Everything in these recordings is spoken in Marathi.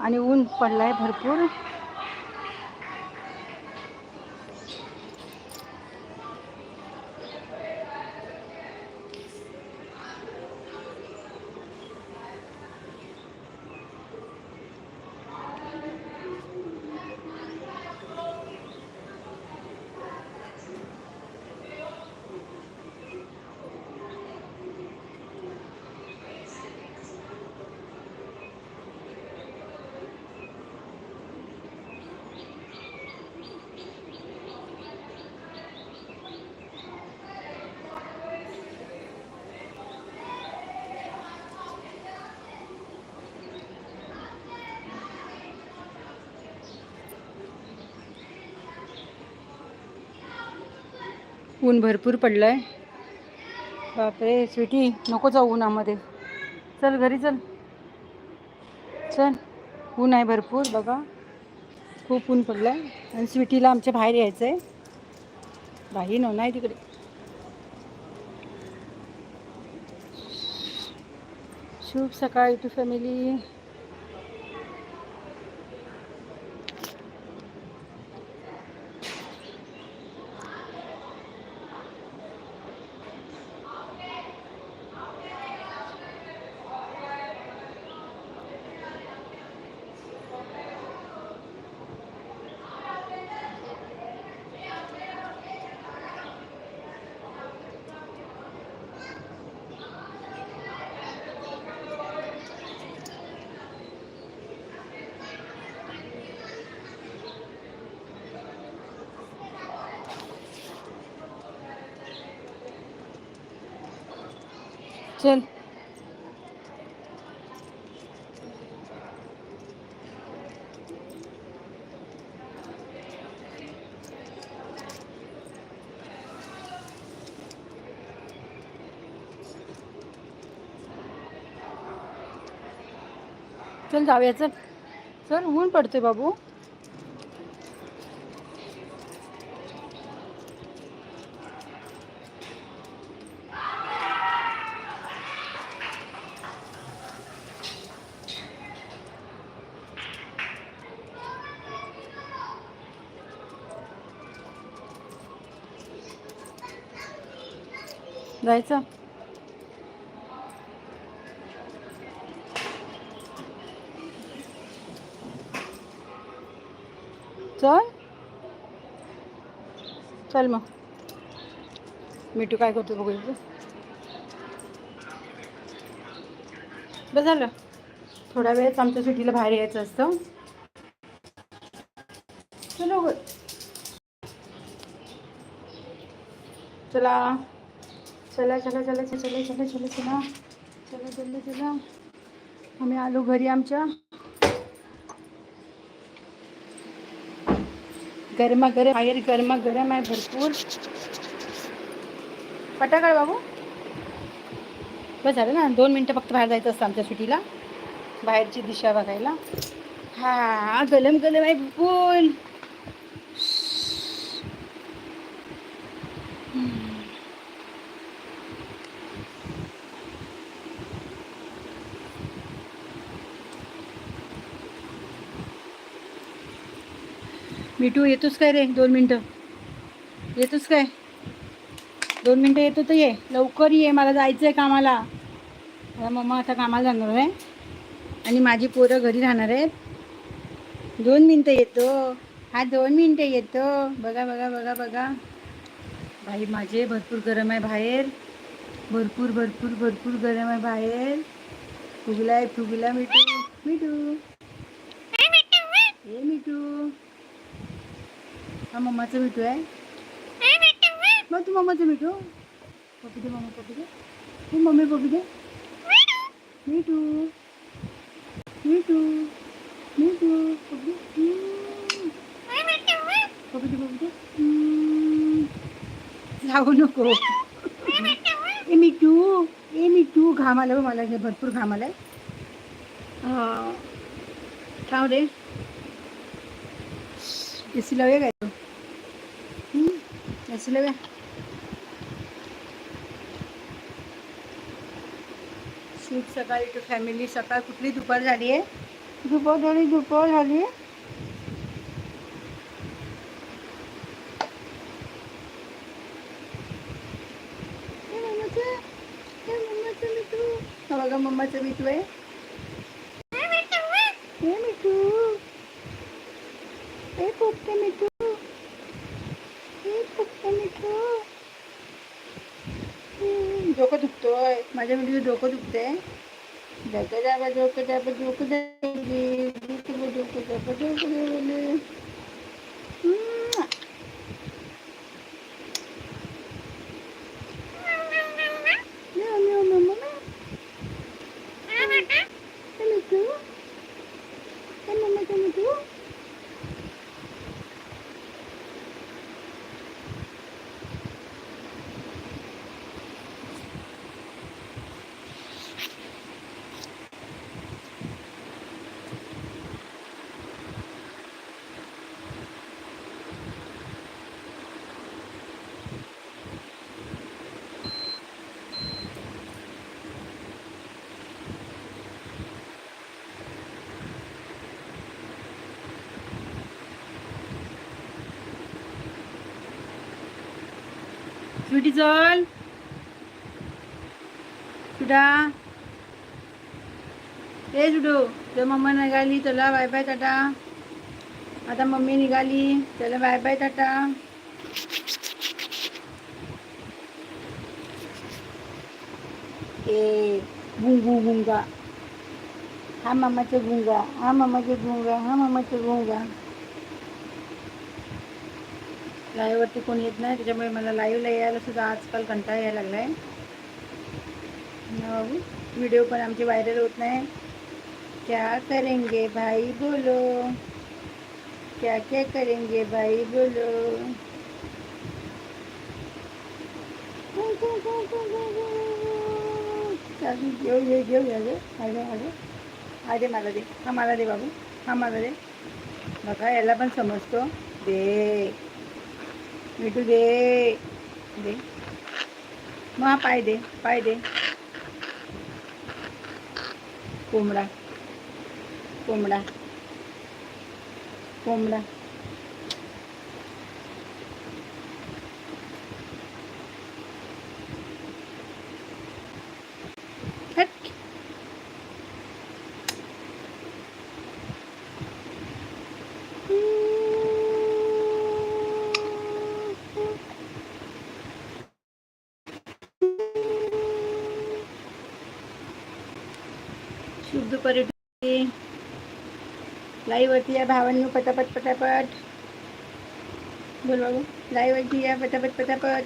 आणि ऊन पडलं आहे भरपूर. ऊन भरपूर पडलं आहे बापरे स्वीटी नको जाऊ उन्हामध्ये. चल घरी चल. चल ऊन आहे भरपूर बघा. खूप ऊन पडलं आहे आणि स्वीटीला आमच्या बाहेर यायचं आहे बाई नो नाही तिकडे. शुभ सकाळ टू फॅमिली चल. चल जाऊया चल. चल ऊन पडतोय बाबू. जायचं. चल. चल मग. मिठू काय करतो बघू इथे बस झालं. थोड्या वेळेस आमच्या सुट्टीला बाहेर यायचं असतं. चलो चला. चला चला चला चला चला चला चला चला. चला चला चला. आम्ही आलो घरी आमच्या. गरमा गरम बाहेर गरमा गरम आहे भरपूर. पटाकाळ बाबू. बस झालं ना दोन मिनटं फक्त बाहेर जायचं असतं आमच्या सुटीला बाहेरची दिशा बघायला. हा गलम गलम आहे भरपूर. मिठू येतोस काय रे? दोन मिनटं. येतोस काय? दोन मिनटं येतो तर ये. लवकर ये मला जायचं आहे कामाला मम्मा आता कामाला जाणार आहे. आणि माझी पोरं घरी राहणार आहेत. दोन मिनटं येतो. हा दोन मिनटं येतो. बघा बघा बघा बघा. भाई माझे भरपूर गरम आहे बाहेर. भरपूर भरपूर भरपूर गरम आहे बाहेर. फुगलाय फुगला मिठू. मिठू. हे मिठू. हा मम्माचं मिठू आहे. मग तू मम्माचं मिठू पपी दे मम्मा पपी दे. तू मम्मी पपी दे. मिठू मिठू मिठू पपी. पपी दे. पपी दे. जाऊ नको. ए मिठू ए मिठू घाम आलं मला. हे भरपूर घाम आलाय. हा. थांब रे. ए सी लावूया काय? ए सी लावूया शुभ सकाळी टू फॅमिली सकाळ कुठली दुपार झाली आहे? दुपार झाली दुपार झाली. हे मम्माचं हे मम्माचं मिठू. हा बघा मम्माचं मिठू आहे. मिठू. हे पोपटे मिठू हे पोपटे मिठू हम्म, डोकं दुखतोय. माझ्या मुलीचं डोकं दुखतंय. डोकं दाबा डोकं दाबा डोकं दाबले डोकं दाबा डोकं दाबा डोकं दाबले हम्म. म्याव, म्याव, म्याव, म्याव. हे मिठू हे मम्माचं मिठू स्वीटी चल सुडा ए सुडू तर मम्मा निघाली चला बाय बाय टाटा आता मम्मी निघाली चला बाय बाय टाटा ए गुंगू गुंगा हा मामाचं गुंगा हा मामाचं गुंगा हा मामाचं गुंगा लाईव्हवरती कोणी येत नाही त्याच्यामुळे मला लाईव्हला यायला सुद्धा आजकाल कंटाळा यायला लागला आहे व्हिडिओ पण आमचे व्हायरल होत नाही. क्या करेंगे भाई बोलो? क्या क्या करेंगे भाई बोलो? घेऊ घे घेऊ घ्या गे माझे माझे दे मला दे. हा मला दे बाबू. हा मला दे. बघा याला पण समजतो. दे. मिठू दे दे मग हा पाय दे पाय दे कोंबडा कोंबडा कोंबडा दुपारी लाईव्ह वरती या भावांनी पटापट पटापट. बोल बाबू. लाईव्ह वरती या पटापट पटापट.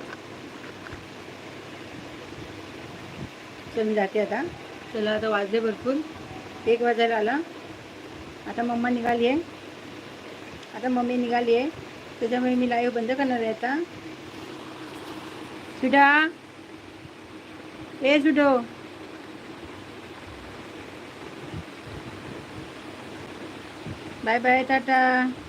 चल मी जाते आता. चला आता वाजले भरपूर. एक वाजायला आला. आता मम्मा निघाली आहे. आता मम्मी निघाली आहे. त्याच्यामुळे मी लाईव्ह बंद करणार आहे आता. सुडा ए सुडो 拜拜，大家。